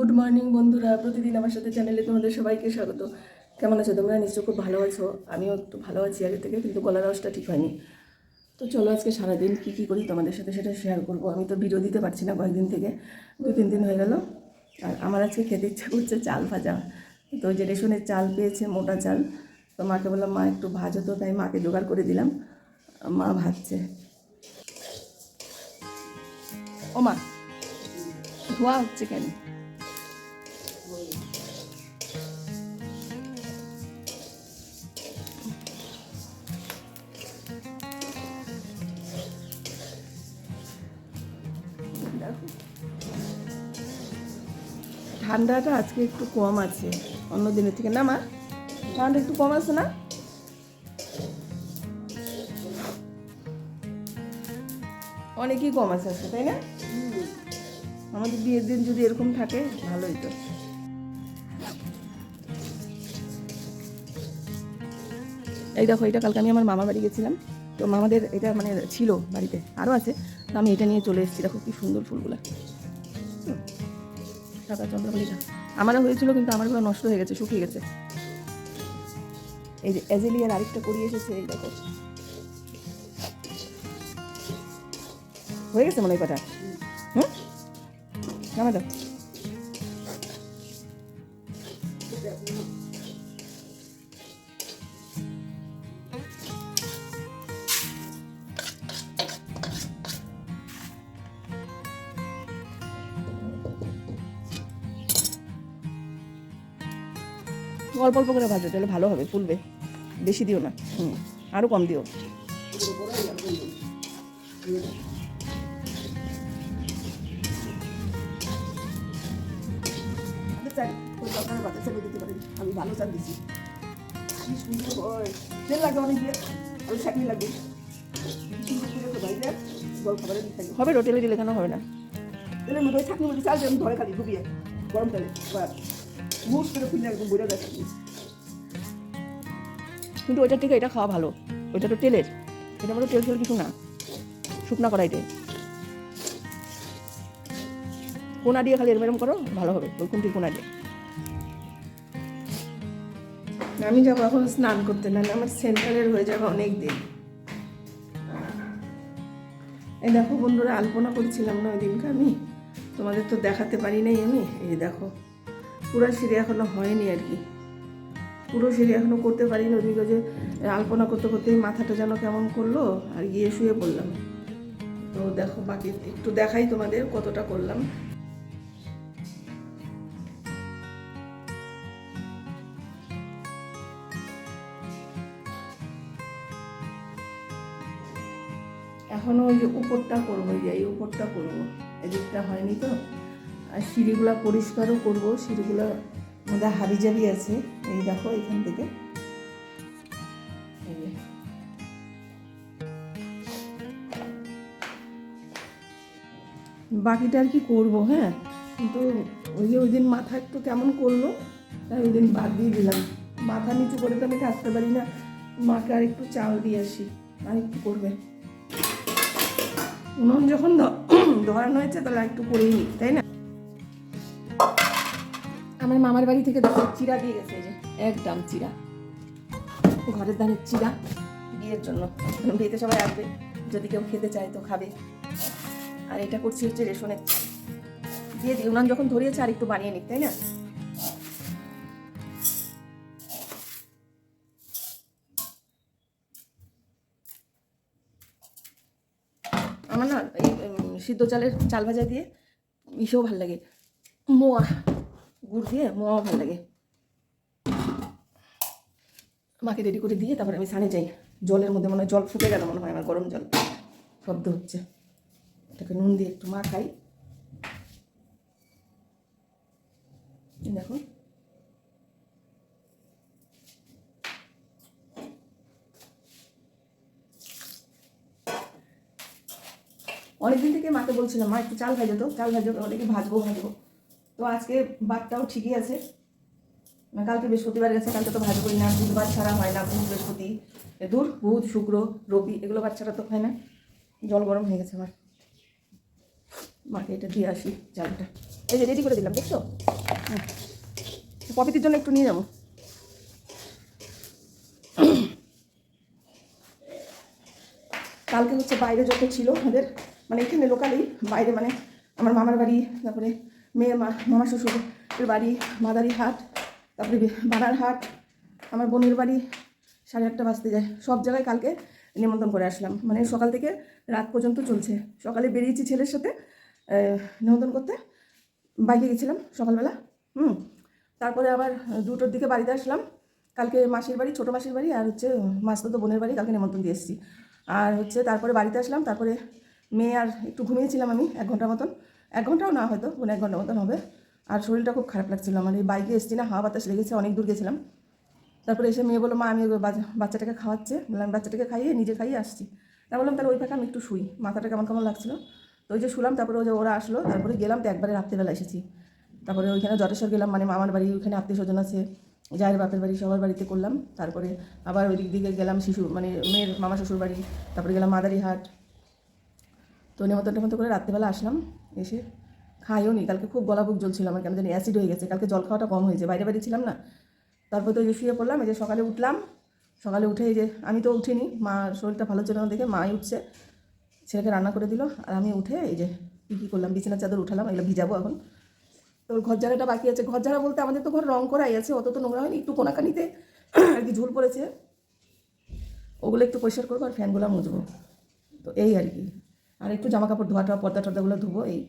Good morning বন্ধুরা, প্রতিদিন আমার সাথে চ্যানেলে তোমাদের সবাইকে স্বাগত। কেমন আছো তোমরা? নিশ্চয় খুব ভালো আছো। আমিও একটু ভালো আছি আগে থেকে, কিন্তু গলার রসটা ঠিক হয়নি। তো চলো আজকে সারাদিন কী কী করি তোমাদের সাথে সেটা শেয়ার করব। আমি তো ভিডিও দিতে পারছি না কয়েকদিন থেকে, দু, তিন দিন হয়ে গেল। আর আমার আজকে খেতে ইচ্ছা করছে চাল ভাজা। তো যে রেশনের চাল পেয়েছে, মোটা চাল। তো মাকে বললাম, মা, একটু ভাজো তো। তাই মাকে জোগাড় করে দিলাম। মা ভাজছে। ও মা, ধোয়া হচ্ছে কেন? ঠান্ডাটা আজকে একটু কম আছে, অন্য দিনের থেকে। না, মা? ঠান্ডা একটু কম আছে না? অনেকই কম আছে আজকে, তাই না? আমাদের বিয়ের দিন যদি এরকম থাকে ভালোই তো এই দেখো, এটা কালকে আমি আমার মামার বাড়ি গেছিলাম। তো মামাদের এটা মানে ছিল বাড়িতে আরও আছে। তো আমি এটা নিয়ে চলে এসেছি। দেখো কি সুন্দর ফুলগুলো। সাদা চন্দ্রমল্লিকা আমারও হয়েছিল, কিন্তু আমারগুলো নষ্ট হয়ে গেছে, শুকিয়ে গেছে। এই যে এজেলিয়ার আরেকটা করিয়ে এসেছে, এই দেখো। হয়ে গেছে মনে হয় কটা হুম? নামা দাও অল্প অল্প করে ভাজো তাহলে ভালো হবে ফুলবে। বেশি দিও না। হুম আরও কম দিও। আমি ভালো চাল দিছি। কি সুন্দর হয়। তেল লাগে অনেক দিয়ে। আমি চাটনি হবে। রোটেলে দিলে কেন হবে না? তেলের মধ্যে ওই চাটনি মধ্যে চাল দিয়ে আমি ধরে খালি ডুবিয়ে গরম তেলে। মুস করে খুললে একদম বইটা যায় কিন্তু ওইটার থেকে এটা খাওয়া ভালো। ওইটা তো তেলের। এটা মতো তেল তেল কিছু না শুকনা কড়াইতে। কোনা দিয়ে খালি এরম করো ভালো হবে। ওই কুন্টির কোনা দিয়ে। আমি যাব এখন স্নান করতে না আমার সেন্টারের হয়ে যাবে অনেক দিন এই দেখো বন্ধুরা আলপনা করছিলাম না ওই দিনকে আমি। তোমাদের তো দেখাতে পারি নাই আমি। এই দেখো। পুরো সিঁড়ি এখনও হয়নি আর কি। পুরো সিঁড়ি এখনও করতে পারিনি, ওদিকে যে আলপনা করতে করতেই মাথাটা যেন কেমন করল, আর গিয়ে শুয়ে পড়লাম। তো দেখো বাকি, একটু দেখাই তোমাদের কতটা করলাম। এখনও ওই যে উপরটা করব, এই উপরটা করব। এদিকটা হয়নি তো? আর সিঁড়িগুলো পরিষ্কারও করব, সিঁড়িগুলো মধ্যে হাবি জাবি আছে, এই দেখো এখান থেকে। বাকিটা আর কি করব হ্যাঁ? কিন্তু ওই যে ওই দিন মাথা একটু কেমন করল, তাই ওই দিন বাদ দিয়ে দিলাম। মাথা নিচু করে তো আমি থাকতে পারি না, মাকে আর একটু চাল দিয়ে আসি, আর একটু করবে। উনুন যখন ধরানো হয়েছে তাহলে একটু করেই নি, তাই না? আমার মামার বাড়ি থেকে দেখো চিরা দিয়ে গেছে এই যে, একদম চিরা ঘরের ধানের চিরা বিয়ের জন্য। বিয়েতে সবাই আসবে, যদি কেউ খেতে চায় তো খাবে। আর এটা করছি হচ্ছে রেশনের। দিয়ে দিই, উনান যখন ধরিয়েছে আর একটু বানিয়ে নিক, তাই না? আমার না এই সিদ্ধ চালের চাল ভাজা দিয়ে ইসেও ভালো লাগে। মোয়া। গুড় দিয়ে মোয়াও ভালো লাগে। মাকে রেডি করে দিয়ে তারপরে আমি সানে যাই। জলের মধ্যে মনে হয় জল ফুটে গেল, মনে হয় আমার গরম জল। শব্দ হচ্ছে। এটাকে নুন দিয়ে একটু মা খাই দেখো। অনেকদিন থেকে মাকে বলছিলাম, মা, একটু চাল ভাজো তো। চাল ভাজো অনেকে ভাজবো ভাজবো? তো আজকে বাদটাও ঠিকই আছে। না কালকে বৃহস্পতিবার গেছে কালকে তো ভাজবোই না, বুধবার ছাড়া হয় না, বুধ, বৃহস্পতি দূর বুধ, শুক্র, রবি, এগুলো ছাড়া তো হয় না। জল গরম হয়ে গেছে আমার। মাকে এটা দিয়ে আসি চালটা। এই যে রেডি করে দিলাম, দেখছ। পপিতির জন্য একটু নিয়ে যাব। কালকে হচ্ছে বাইরে যত ছিল আমাদের মানে এখানে লোকালি বাইরে মানে আমার মামার বাড়ি, তারপরে মেয়ের মা, মামা শ্বশুরের বাড়ি মাদারি হাট, তারপরে বানার হাট, আমার বোনের বাড়ি সাড়ে আটটা বাজতে যায়। সব জায়গায় কালকে নিমন্ত্রণ করে আসলাম। মানে সকাল থেকে রাত পর্যন্ত চলছে। সকালে বেরিয়েছি ছেলের সাথে নিমন্ত্রণ করতে। বাইকে গেছিলাম সকালবেলা, হুম। তারপরে আবার দুটোর দিকে বাড়িতে আসলাম। কালকে মাসির বাড়ি, ছোটো মাসির বাড়ি আর হচ্ছে মাসতো বোনের বাড়ি কালকে নিমন্ত্রণ দিয়ে এসেছি। আর হচ্ছে তারপরে বাড়িতে আসলাম। তারপরে মেয়ে আর একটু ঘুমিয়েছিলাম আমি এক ঘণ্টার মতন। এক ঘন্টাও না হয়তো মানে এক ঘণ্টার মতন হবে। আর শরীরটা খুব খারাপ লাগছিল আমার। এই বাইকে এসেছি না, হাওয়া বাতাস লেগেছে, অনেক দূর গেছিলাম। তারপরে এসে মেয়ে বলল, মা, আমি বাচ্চাটাকে খাওয়াচ্ছে। বললাম, বাচ্চাটাকে খাইয়ে, নিজে খাইয়ে আসছি। তা বললাম, তাহলে ওই ফাঁকে আমি একটু শুই। মাথাটা কেমন কেমন লাগছিল। তো ওই যে শুলাম, তারপরে ওই যে ওরা আসলো, তারপরে গেলাম, তো একবারে রাত্রিবেলা এসেছি। তারপরে ওইখানে জটেশ্বর গেলাম মানে মামার বাড়ি, ওইখানে আত্মীয় স্বজন আছে, জায়ের বাপের বাড়ি, সবার বাড়িতে করলাম। তারপরে আবার ওই দিক দিকে গেলাম, শিশু মানে মেয়ের মামা শ্বশুর বাড়ি তারপরে গেলাম মাদারিহাট। তো নেমন্তন্ন করে রাত্রিবেলা আসলাম। এসে খাইও নি। কালকে খুব গলা বুক জ্বলছিল আমার, কেন জানি অ্যাসিড হয়ে গেছে। কালকে জল খাওয়াটা কম হয়েছে, বাইরে বাইরে ছিলাম না। তারপর তো যে শুয়ে পড়লাম, এই যে সকালে উঠলাম। সকালে উঠে এই যে আমি তো উঠিনি, মা শরীরটা ভালো ছিল না দেখে মাই উঠছে। ছেলেকে রান্না করে দিল, আর আমি উঠে এই যে কী কী করলাম, বিছানার চাদর উঠালাম, এগুলো ভিজাবো এখন। তো ঘর ঝাড়াটা বাকি আছে। ঘর ঝাড়া বলতে আমাদের তো ঘর রং করাই আছে, অত তো নোংরা হয়নি, একটু কোনাকানিতে আর কি ঝুল পড়েছে। ওগুলো একটু পরিষ্কার করব আর ফ্যানগুলো মুছবো। তো এই আর কি। আর একটু জামা কাপড় ধোয়া টোয়া পর্দা টর্দাগুলো ধুবো, এই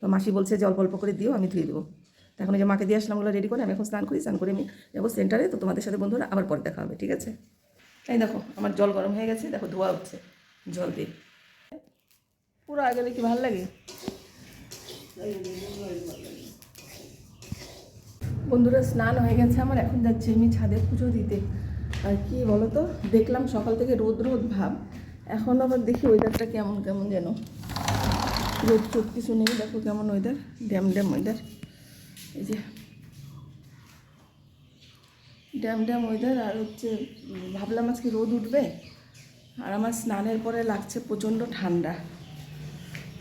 তো মাসি বলছে যে অল্প অল্প করে দিও, আমি ধুয়ে দেবো। তো এখন যে মাকে দিয়ে আসলাম, ওগুলো রেডি করে আমি এখন স্নান করি, স্নান করে আমি যাব সেন্টারে তো তোমাদের সাথে বন্ধুরা আবার পরে দেখা হবে, ঠিক আছে? এই দেখো, আমার জল গরম হয়ে গেছে, দেখো ধোয়া হচ্ছে জল দিয়ে। পুরো আগে কি ভালো লাগে? বন্ধুরা, স্নান হয়ে গেছে আমার, এখন যাচ্ছি আমি ছাদে পুজো দিতে। আর কি বলো তো দেখলাম সকাল থেকে রোদ রোদ ভাব। এখন আবার দেখি ওয়েদারটা কেমন কেমন যেন। রোদ চোখ কিছু নেই, দেখো কেমন ওয়েদার ড্যাম ড্যাম ওয়েদার এই যে, ড্যাম ড্যাম ওয়েদার আর হচ্ছে ভাবলাম আজকে রোদ উঠবে, আর আমার স্নানের পরে লাগছে প্রচণ্ড ঠান্ডা।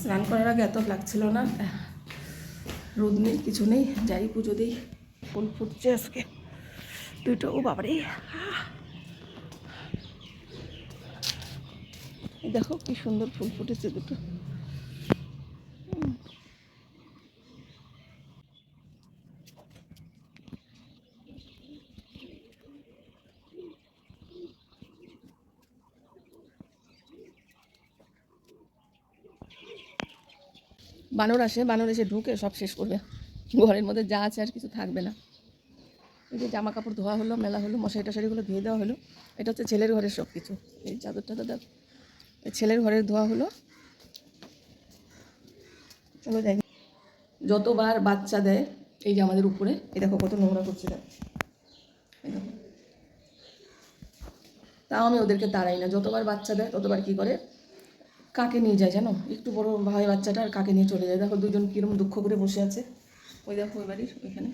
স্নান করার আগে এত লাগছিল না রোদ নেই, কিছু নেই, যাই পুজো দিই। ফুল ফুটছে আজকে। দুটো, ও বাবারে আহ! এই দেখো কি সুন্দর ফুল ফুটেছে দুটো। বানর আসে, বানর এসে ঢুকে সব শেষ করবে। ঘরের মধ্যে যা আছে আর কিছু থাকবে না। এই যে জামা কাপড় ধোয়া হলো, মেলা হলো মশারি টশারিগুলো ধুয়ে দেওয়া হলো। এটা হচ্ছে ছেলের ঘরের সব কিছু এই চাদর টাদর ছেলের ঘরের ধোয়া হলো। চলো যাই। যতবার বাচ্চা দেয় এই যে আমাদের উপরে। এই দেখো কত নোংরা করছে দেখ। তাও আমি ওদেরকে তাড়াই না। যতবার বাচ্চা দেয় ততবার কি করে? কাকে নিয়ে যায় জানো? একটু বড় ভাই বাচ্চাটা আর কাকে নিয়ে চলে যায়? দেখো দুজন কীরকম দুঃখ করে বসে আছে। ওই দেখো ওই বাড়ির ওইখানে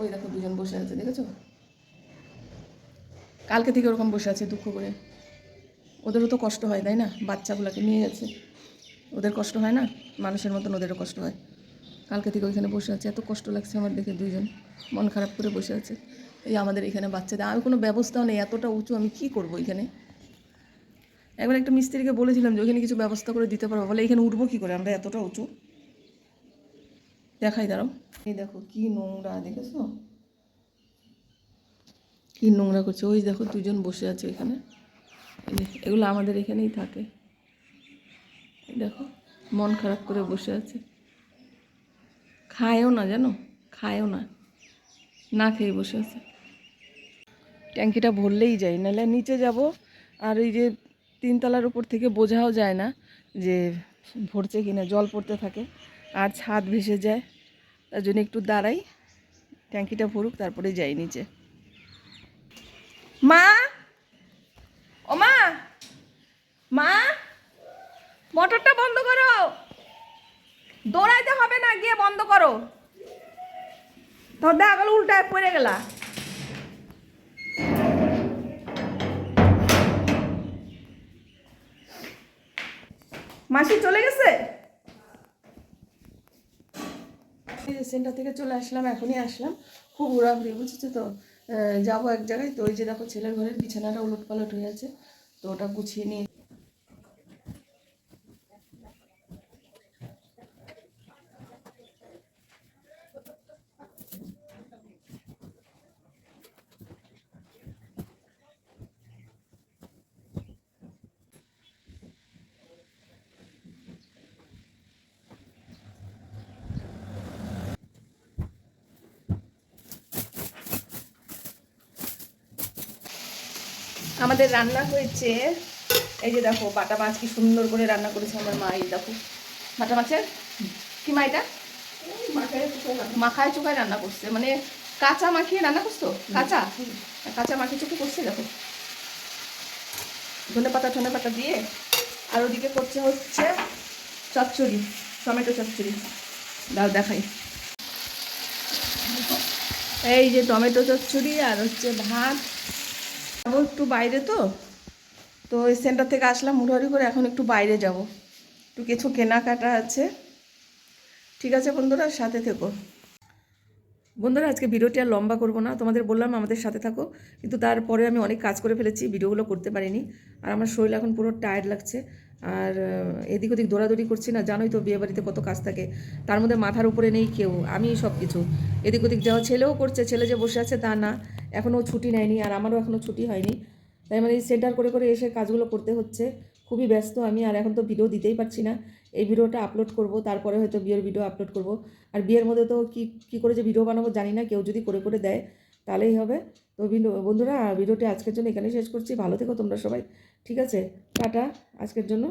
ওই দেখো দুজন বসে আছে দেখেছ? কালকে থেকে ওরকম বসে আছে দুঃখ করে। ওদেরও তো কষ্ট হয়, তাই না? বাচ্চাগুলোকে নিয়ে গেছে। ওদের কষ্ট হয় না? মানুষের মতন ওদেরও কষ্ট হয়। কালকে থেকে ওইখানে বসে আছে। এত কষ্ট লাগছে আমার দেখে দুইজন। মন খারাপ করে বসে আছে। এই আমাদের এখানে বাচ্চাদের আমি কোনো ব্যবস্থাও নেই। এতটা উঁচু আমি কি করব এখানে একবার একটা মিস্ত্রিকে বলেছিলাম যে, ওইখানে কিছু ব্যবস্থা করে দিতে পারব। বলে, এখানে উঠবো কী করে? আমরা এতটা উঁচু? দেখাই, দাঁড়াও। এই দেখো কি নোংরা, দেখেছ? কি নোংরা করছে। ওই দেখো দুজন বসে আছে এখানে এগুলো আমাদের এখানেই থাকে। দেখো, মন খারাপ করে বসে আছে। খায়ও না জানো? খায়ও না। না খেয়ে বসে আছে। ট্যাঙ্কিটা ভরলেই যায়, নাহলে নিচে যাব, আর ওই যে তিনতলার উপর থেকে বোঝাও যায় না যে ভরছে কিনা, জল পড়তে থাকে, আর ছাদ ভেসে যায়। তার জন্য একটু দাঁড়াই, ট্যাঙ্কিটা ভরুক, তারপরে যাই নিচে। মা! ও মা! মা! মোটরটা বন্ধ করো! দৌড়াইতে হবে না, গিয়ে বন্ধ করো। তোর দেখা গেল উল্টায় পড়ে গেলা। মাসি চলে গেছে? সেন্টার থেকে চলে আসলাম, এখনই আসলাম। খুব ঘোরাঘুরি, বুঝেছ তো? যাব এক জায়গায়। তো ওই যে দেখো ছেলের ঘরের বিছানাটা উলট পালট হয়ে আছে। তো ওটা গুছিয়ে নিয়ে আমাদের রান্না হয়েছে, এই যে দেখো বাটা মাছ কি সুন্দর করে রান্না করেছে আমার মা, এই দেখো। বাটা মাছের? কি মা এটা? মাখায় চোখায় রান্না করছে মানে কাঁচা মাখিয়ে রান্না করছ? কাঁচা? কাঁচা মাখিয়ে চোখে করছে, দেখো। ধনে পাতা ধনে পাতা দিয়ে, আর ওদিকে করছে হচ্ছে চচ্চড়ি, টমেটো চচ্চড়ি। দাও দেখাই। এই যে টমেটো চচ্চড়ি আর হচ্ছে ভাত। যাব একটু বাইরে তো। তো ওই সেন্টার থেকে আসলাম হুড়াহুড়ি করে, এখন একটু বাইরে যাব। একটু কিছু কেনাকাটা আছে। ঠিক আছে বন্ধুরা, সাথে থেকো। বন্ধুরা, আজকে ভিডিওটি আর লম্বা করব না। তোমাদের বললাম আমাদের সাথে থাকো। কিন্তু তারপরে আমি অনেক কাজ করে ফেলেছি, ভিডিওগুলো করতে পারিনি। আর আমার শরীর এখন পুরো টায়ার্ড লাগছে। আর এদিক ওদিক দৌড়াদৌড়ি করছি না, জানোই তো বিয়ে বাড়িতে কত কাজ থাকে। তার মধ্যে মাথার উপরে নেই কেউ আমি সব কিছু এদিক ওদিক যাওয়া ছেলেও করছে, ছেলে যে বসে আছে তা না। এখনও ছুটি নেয়নি আর আমারও এখনও ছুটি হয়নি। তাই মানে সেন্টার করে করে এসে কাজগুলো করতে হচ্ছে। খুবই ব্যস্ত আমি আর এখন তো ভিডিও দিতেই পারছি না। এই ভিডিওটা আপলোড করব, তারপরে হয়তো বিয়ের ভিডিও আপলোড করব। আর বিয়ের মধ্যে তো কি, কী করে যে ভিডিও বানাবো জানি না, কেউ যদি করে করে দেয় তাহলেই হবে। তো বন্ধুরা ভিডিওটি আজকের জন্য এখানেই শেষ করছি। ভালো থেকো তোমরা সবাই। ঠিক আছে? টাটা। আজকের জন্য